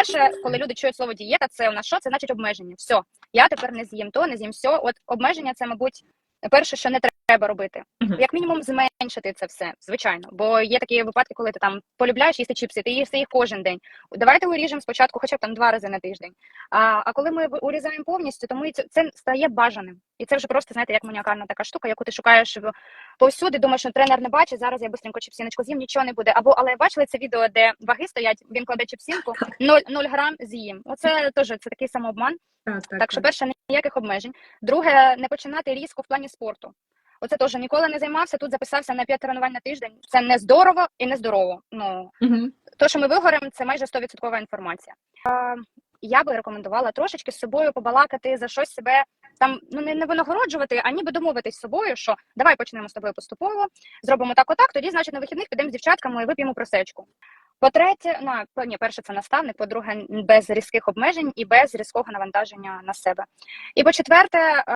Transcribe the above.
По-перше, коли люди чують слово дієта, це у нас що? Це значить обмеження. Все, я тепер не з'їм то, не з'їм все. От обмеження це, мабуть, перше, що не треба робити. Мгм. Як мінімум, зменшити це все, звичайно. Бо є такі випадки, коли ти там полюбляєш їсти чіпси, ти їсти їх кожен день. Давайте уріжемо спочатку, хоча б там два рази на тиждень. А, а коли ми урізаємо повністю, то ми це, це стає бажаним. І це вже просто знаєте, як маніакальна така штука, яку ти шукаєш повсюди. Думаєш, що тренер не бачить. Зараз я быстренько чіпсіночку з'їм, нічого не буде. Або але бачили це відео, де ваги стоять, він кладе чіпсінку, 0, 0 грам з'їм. Оце теж це такий самообман. Так, так, Так що, перше, ніяких обмежень. Друге, не починати різко в плані спорту. Оце теж ніколи не займався. Тут записався на 5 тренувань на тиждень. Це не здорово і не здорово. Ну Мгм. то, що ми вигоремо, це майже 100% інформація. А, я би рекомендувала трошечки з собою побалакати за щось себе там ну не, не винагороджувати, а ніби домовитись з собою, що давай почнемо з тобою поступово, зробимо так, отак. Тоді, значить, на вихідних підемо з дівчатками і вип'ємо просечку. По-третє, ну по- ні, перше, це наставник. По-друге, без різких обмежень і без різкого навантаження на себе. І по-четверте,